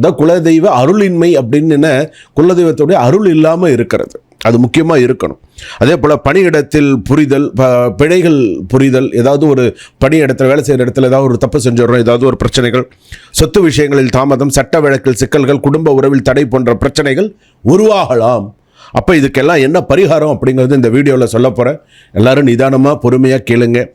அதான் குலதெய்வ அருளின்மை அப்படின்னு என்ன? குலதெய்வத்துடைய அருள் இல்லாமல் இருக்கிறது. அது முக்கியமாக இருக்கணும். அதே போல் பணியிடத்தில் புரிதல் ப- பிழைகள் புரிதல் ஏதாவது ஒரு பணியிடத்தில் வேலை செய்கிற இடத்துல ஏதாவது ஒரு தப்பு செஞ்சிடறோம் ஏதாவது ஒரு பிரச்சனைகள் சொத்து விஷயங்களில் தாமதம் சட்ட வழக்கில் சிக்கல்கள் குடும்ப உறவில் தடை போன்ற பிரச்சனைகள் உருவாகலாம். அப்போ இதுக்கெல்லாம் என்ன பரிகாரம் அப்படிங்கிறது இந்த வீடியோவில் சொல்ல போகிறேன் எல்லாரும் நிதானமாக பொறுமையாக கேளுங்கள்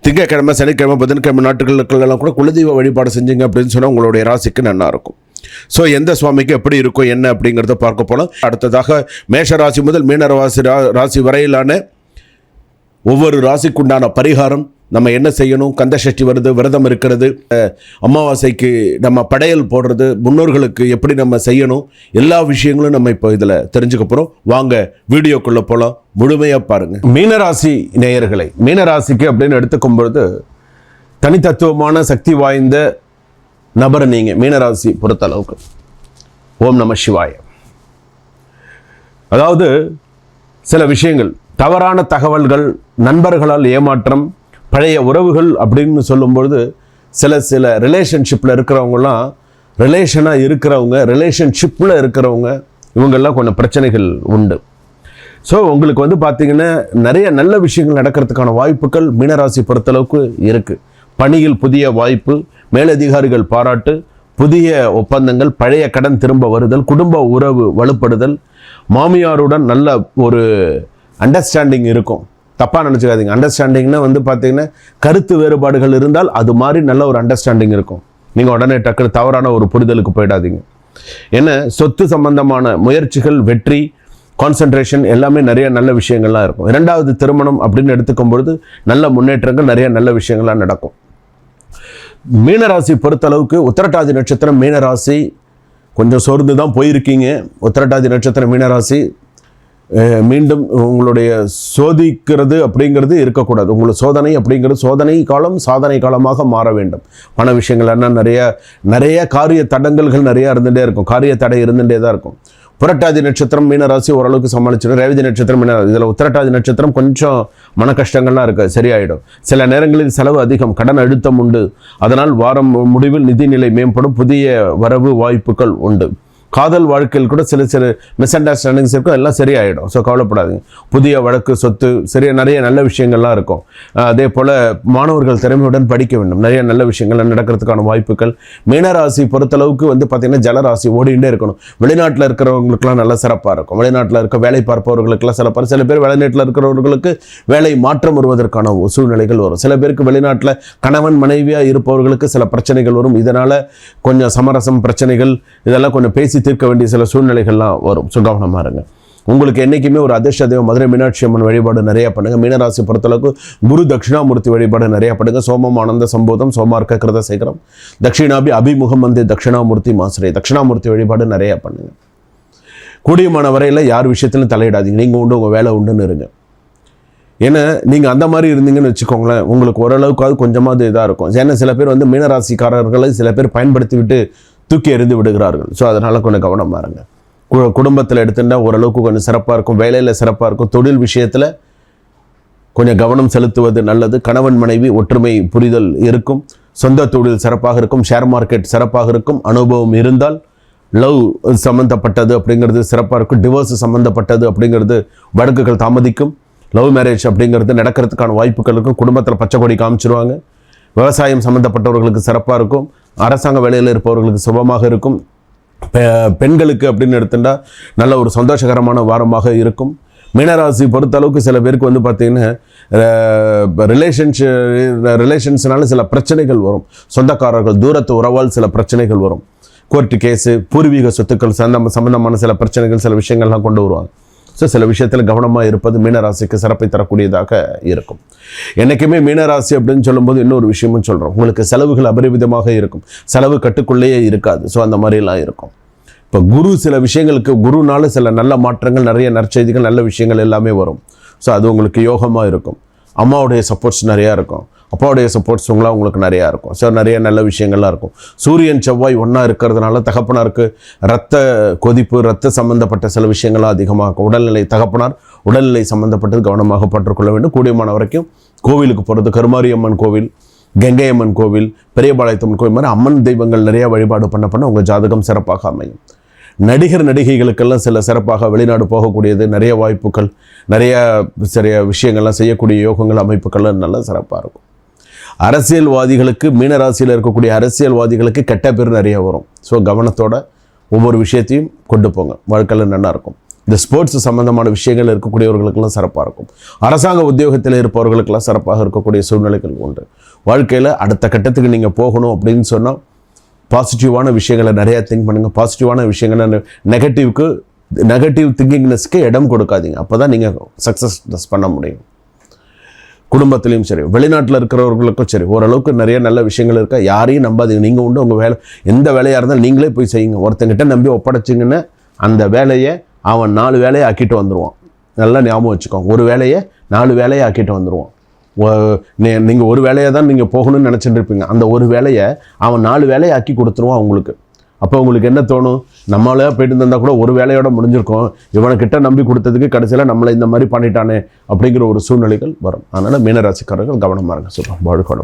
திங்கக்கிழமை சனிக்கிழமை புதன்கிழமை நாட்டுகளுக்கெல்லாம் கூட குலதெய்வ வழிபாடு செஞ்சீங்க அப்படின்னு சொன்னால் உங்களுடைய ராசிக்கு நல்லாயிருக்கும் ஸோ எந்த சுவாமிக்கு எப்படி இருக்கும் என்ன அப்படிங்கிறத பார்க்க போகலாம் அடுத்ததாக மேஷ ராசி முதல் மீனராசி ரா- ராசி வரையிலான ஒவ்வொரு ராசிக்குண்டான பரிகாரம் நம்ம என்ன செய்யணும்? கந்தசஷ்டி வருது விரதம் இருக்கிறது அமாவாசைக்கு நம்ம படையல் போடுறது முன்னோர்களுக்கு எப்படி நம்ம செய்யணும்? எல்லா விஷயங்களும் நம்ம இப்போ இதில் தெரிஞ்சுக்க போகிறோம் வாங்க வீடியோக்குள்ளே போகலாம் முழுமையாக பாருங்கள் மீனராசி நேயர்களை மீனராசிக்கு அப்படின்னு எடுத்துக்கும் பொழுது தனித்தத்துவமான சக்தி வாய்ந்த நபர் நீங்கள் மீனராசி பொறுத்தளவுக்கு. ஓம் நம சிவாய. அதாவது சில விஷயங்கள் தவறான தகவல்கள் நண்பர்களால் ஏமாற்றம் பழைய உறவுகள் அப்படின்னு சொல்லும்பொழுது சில சில ரிலேஷன்ஷிப்பில் இருக்கிறவங்கலாம் ரிலேஷனாக இருக்கிறவங்க ரிலேஷன்ஷிப்பில் இருக்கிறவங்க இவங்கெல்லாம் கொஞ்சம் பிரச்சனைகள் உண்டு. ஸோ உங்களுக்கு வந்து பார்த்திங்கன்னா நிறைய நல்ல விஷயங்கள் நடக்கிறதுக்கான வாய்ப்புகள் மீனராசி பொறுத்தளவுக்கு இருக்குது பணியில் புதிய வாய்ப்பு மேலதிகாரிகள் பாராட்டு புதிய ஒப்பந்தங்கள் பழைய கடன் திரும்ப வருதல் குடும்ப உறவு வலுப்படுதல் மாமியாருடன் நல்ல ஒரு அண்டர்ஸ்டாண்டிங் இருக்கும். தப்பாக நினச்சிக்காதீங்க. அண்டர்ஸ்டாண்டிங்னா வந்து பார்த்தீங்கன்னா கருத்து வேறுபாடுகள் இருந்தால் அது மாதிரி நல்ல ஒரு அண்டர்ஸ்டாண்டிங் இருக்கும். நீங்கள் உடனே டக்குனு தவறான ஒரு புரிதலுக்கு போயிடாதீங்க. ஏன்னா சொத்து சம்பந்தமான முயற்சிகள் வெற்றி கான்சன்ட்ரேஷன் எல்லாமே நிறைய நல்ல விஷயங்கள்லாம் இருக்கும். இரண்டாவது திருமணம் அப்படின்னு எடுத்துக்கும் பொழுது நல்ல முன்னேற்றங்கள் நிறைய நல்ல விஷயங்கள்லாம் நடக்கும். மீனராசி பொறுத்தளவுக்கு உத்தரட்டாதி நட்சத்திரம் மீனராசி கொஞ்சம் சோர்ந்து தான் போயிருக்கீங்க. உத்தரட்டாதி நட்சத்திரம் மீனராசி மீண்டும் உங்களுடைய சோதிக்கிறது அப்படிங்கிறது இருக்கக்கூடாது. உங்களுக்கு சோதனை அப்படிங்கிறது சோதனை காலம் சாதனை காலமாக மாற வேண்டும். பண விஷயங்கள் என்ன நிறைய நிறைய காரிய தடங்கல்கள் நிறையா இருந்துகிட்டே இருக்கும். காரிய தடை இருந்துகிட்டே தான் இருக்கும். புரட்டாதி நட்சத்திரம் மீனராசி ஓரளவுக்கு சமாளிச்சிடும். ரேவதி நட்சத்திரம் மீனராசி இதில் உத்திரட்டாதி நட்சத்திரம் கொஞ்சம் மன கஷ்டங்கள்லாம் இருக்குது சரியாயிடும். சில நேரங்களில் செலவு அதிகம். கடன் அழுத்தம் உண்டு. அதனால் வாரம் முடிவில் நிதிநிலை மேம்படும். புதிய வரவு வாய்ப்புகள் உண்டு. காதல் வாழ்க்கையில் கூட சில சில மிஸ் அண்டர்ஸ்டாண்டிங்ஸ் இருக்கும். எல்லாம் சரியாயிடும். ஸோ கவலைப்படாதீங்க. புதிய வழக்கு சொத்து சரியாக நிறைய நல்ல விஷயங்கள்லாம் இருக்கும். அதே போல் மாணவர்கள் திறமையுடன் படிக்க வேண்டும். நிறைய நல்ல விஷயங்கள் நடக்கிறதுக்கான வாய்ப்புகள். மீனராசி பொறுத்தளவுக்கு வந்து பார்த்திங்கன்னா ஜலராசி ஓடிண்டே இருக்கணும். வெளிநாட்டில் இருக்கிறவங்களுக்குலாம் நல்ல சிறப்பாக இருக்கும். வெளிநாட்டில் இருக்க வேலை பார்ப்பவர்களுக்கெல்லாம் சிறப்பாக சில பேர் வெளிநாட்டில் இருக்கிறவர்களுக்கு வேலை மாற்றம் வருவதற்கான சூழ்நிலைகள் வரும். சில பேருக்கு வெளிநாட்டில் கணவன் மனைவியாக இருப்பவர்களுக்கு சில பிரச்சனைகள் வரும். இதனால் கொஞ்சம் சமரசம் பிரச்சனைகள் இதெல்லாம் கொஞ்சம் பேசி தீர்க்க வேண்டிய சில சூழ்நிலைகள்லாம் வரும். ஸோ கவனமாக இருங்க. உங்களுக்கு என்றைக்குமே ஒரு அதிர்ஷ்ட தெய்வம் மதுரை மீனாட்சி அம்மன் வழிபாடு நிறையா பண்ணுங்க. மீனராசி பொறுத்தளவுக்கு குரு தட்சிணாமூர்த்தி வழிபாடு நிறையா பண்ணுங்கள் சோமம் ஆனந்த சம்போதம் சோமார்க்க கிருத சேகரம் தட்சிணாபி அபிமுகம் வந்து தட்சிணாமூர்த்தி மாசுரை. தட்சிணாமூர்த்தி வழிபாடு நிறையா பண்ணுங்க. கூடியமான வரையில் யார் விஷயத்திலும் தலையிடாதீங்க. நீங்கள் உண்டு உங்கள் வேலை உண்டுன்னு இருங்க. ஏன்னா நீங்கள் அந்த மாதிரி இருந்தீங்கன்னு வச்சுக்கோங்களேன் உங்களுக்கு ஓரளவுக்காவது கொஞ்சமாவது இதாக இருக்கும். ஏன்னா சில பேர் வந்து மீனராசிக்காரர்களை சில பேர் பயன்படுத்திவிட்டு தூக்கி எறிந்து விடுகிறார்கள். ஸோ அதனால் கொஞ்சம் கவனமாக இருங்க கு- குடும்பத்தில் எடுத்துட்டா ஓரளவுக்கு கொஞ்சம் சிறப்பாக இருக்கும். வேலையில் சிறப்பாக இருக்கும். தொழில் விஷயத்தில் கொஞ்சம் கவனம் செலுத்துவது நல்லது. கணவன் மனைவி ஒற்றுமை புரிதல் இருக்கும். சொந்த தொழில் சிறப்பாக இருக்கும். ஷேர் மார்க்கெட் சிறப்பாக இருக்கும். அனுபவம் இருந்தால் லவ் சம்மந்தப்பட்டது அப்படிங்கிறது சிறப்பாக இருக்கும். டிவோர்ஸ் சம்மந்தப்பட்டது அப்படிங்கிறது வழக்குகள் தாமதிக்கும். லவ் மேரேஜ் அப்படிங்கிறது நடக்கிறதுக்கான வாய்ப்புகள் இருக்கும். குடும்பத்தில் பச்சை கொடி காமிச்சிருவாங்க. விவசாயம் சம்மந்தப்பட்டவர்களுக்கு சிறப்பாக இருக்கும். அரசாங்க வேலையில் இருப்பவர்களுக்கு சுபமாக இருக்கும். பெ- பெண்களுக்கு அப்படின்னு எடுத்துட்டா நல்ல ஒரு சந்தோஷகரமான வாரமாக இருக்கும். மீனராசி பொறுத்த அளவுக்கு சில பேருக்கு வந்து பார்த்திங்கன்னா ரிலேஷன்ஷி ரிலேஷன்ஸ்னால சில பிரச்சனைகள் வரும். சொந்தக்காரர்கள் தூரத்து உறவால் சில பிரச்சனைகள் வரும். கோர்ட்டு கேஸு பூர்வீக சொத்துக்கள் சந்த சம்மந்தமான சில பிரச்சனைகள் சில விஷயங்கள்லாம் கொண்டு வருவாங்க. ஸோ சில விஷயத்தில் கவனமாக இருப்பது மீனராசிக்கு சிறப்பை தரக்கூடியதாக இருக்கும். என்றைக்குமே மீனராசி அப்படின்னு சொல்லும்போது இன்னொரு விஷயமும் சொல்கிறோம் உங்களுக்கு செலவுகள் அபரிவிதமாக இருக்கும். செலவு கட்டுக்குள்ளேயே இருக்காது. ஸோ அந்த மாதிரிலாம் இருக்கும். இப்போ குரு சில விஷயங்களுக்கு குருனால சில நல்ல மாற்றங்கள் நிறைய நற்செய்திகள் நல்ல விஷயங்கள் எல்லாமே வரும். ஸோ அது உங்களுக்கு யோகமாக இருக்கும். அம்மாவுடைய சப்போர்ட்ஸ் நிறையா இருக்கும். அப்பாவுடைய சப்போர்ட்ஸுங்களாம் உங்களுக்கு நிறையா இருக்கும். ஸோ நிறைய நல்ல விஷயங்கள்லாம் இருக்கும். சூரியன் செவ்வாய் ஒன்றா இருக்கிறதுனால தகப்பனாருக்கு ரத்த கொதிப்பு ரத்த சம்மந்தப்பட்ட சில விஷயங்கள்லாம் அதிகமாக இருக்கும். உடல்நிலை தகப்பனார் உடல்நிலை சம்மந்தப்பட்டது கவனமாக பற்றுக்கொள்ள வேண்டும். கூடியமான வரைக்கும் கோவிலுக்கு போகிறது கருமாரியம்மன் கோவில் கங்கையம்மன் கோவில் பெரியபாளையத்தம்மன் கோவில் மாதிரி அம்மன் தெய்வங்கள் நிறையா வழிபாடு பண்ண பண்ண உங்கள் ஜாதகம் சிறப்பாக அமையும். நடிகர் நடிகைகளுக்கெல்லாம் சில சிறப்பாக வெளிநாடு போகக்கூடியது நிறைய வாய்ப்புகள் நிறைய சிறிய விஷயங்கள்லாம் செய்யக்கூடிய யோகங்கள் அமைப்புகள்லாம் நல்லா சிறப்பாக இருக்கும். அரசியல்வாதிகளுக்கு மீனராசியில் இருக்கக்கூடிய அரசியல்வாதிகளுக்கு கெட்ட பேர் நிறைய வரும். ஸோ கவனத்தோட ஒவ்வொரு விஷயத்தையும் கொண்டு போங்க. வாழ்க்கையில் நல்லா இருக்கும். இந்த ஸ்போர்ட்ஸ் சம்பந்தமான விஷயங்கள் இருக்கக்கூடியவர்களுக்கெல்லாம் சிறப்பாக இருக்கும். அரசாங்க உத்தியோகத்தில் இருப்பவர்களுக்கெல்லாம் சிறப்பாக இருக்கக்கூடிய சூழ்நிலைகள் உண்டு. வாழ்க்கையில் அடுத்த கட்டத்துக்கு நீங்கள் போகணும் அப்படின்னு சொன்னால் பாசிட்டிவான விஷயங்களை நிறையா திங்க் பண்ணுங்கள் பாசிட்டிவான விஷயங்களை நெகட்டிவ்க்கு நெகட்டிவ் திங்கிங்னஸ்க்கு இடம் கொடுக்காதீங்க. அப்போ தான் நீங்கள் சக்ஸஸ் பண்ண முடியும். குடும்பத்துலேயும் சரி வெளிநாட்டில் இருக்கிறவர்களுக்கும் சரி ஓரளவுக்கு நிறைய நல்ல விஷயங்கள் இருக்கா? யாரையும் நம்பாதீங்க. நீங்கள் உண்டு உங்கள் வேலை எந்த வேலையாக இருந்தாலும் நீங்களே போய் செய்யுங்க. ஒருத்தங்கிட்ட நம்பி ஒப்படைச்சிங்கன்னா அந்த வேலையை அவன் நாலு வேலையை ஆக்கிட்டு வந்துடுவான் நல்லா ஞாபகம் வச்சுக்கோங்க. ஒரு வேலையை நாலு வேலையை ஆக்கிட்டு வந்துடுவான் நீங்கள் ஒரு வேலையை தான் நீங்கள் போகணும்னு நினச்சிட்டு இருப்பீங்க. அந்த ஒரு வேலையை அவன் நாலு வேலையை ஆக்கி கொடுத்துருவான் உங்களுக்கு அப்போ உங்களுக்கு என்ன தோணும்? நம்மளே போயிட்டு இருந்தால் கூட ஒரு வேலையோட முடிஞ்சிருக்கோம். இவனுக்கிட்ட நம்பி கொடுத்ததுக்கு கடைசியில் நம்மளை இந்த மாதிரி பண்ணிட்டானே அப்படிங்கிற ஒரு சூழ்நிலைகள் வரும். அதனால் மீனராசிக்காரர்கள் கவனமாக இருங்க. சொல்கிறோம் வாழ்க்கை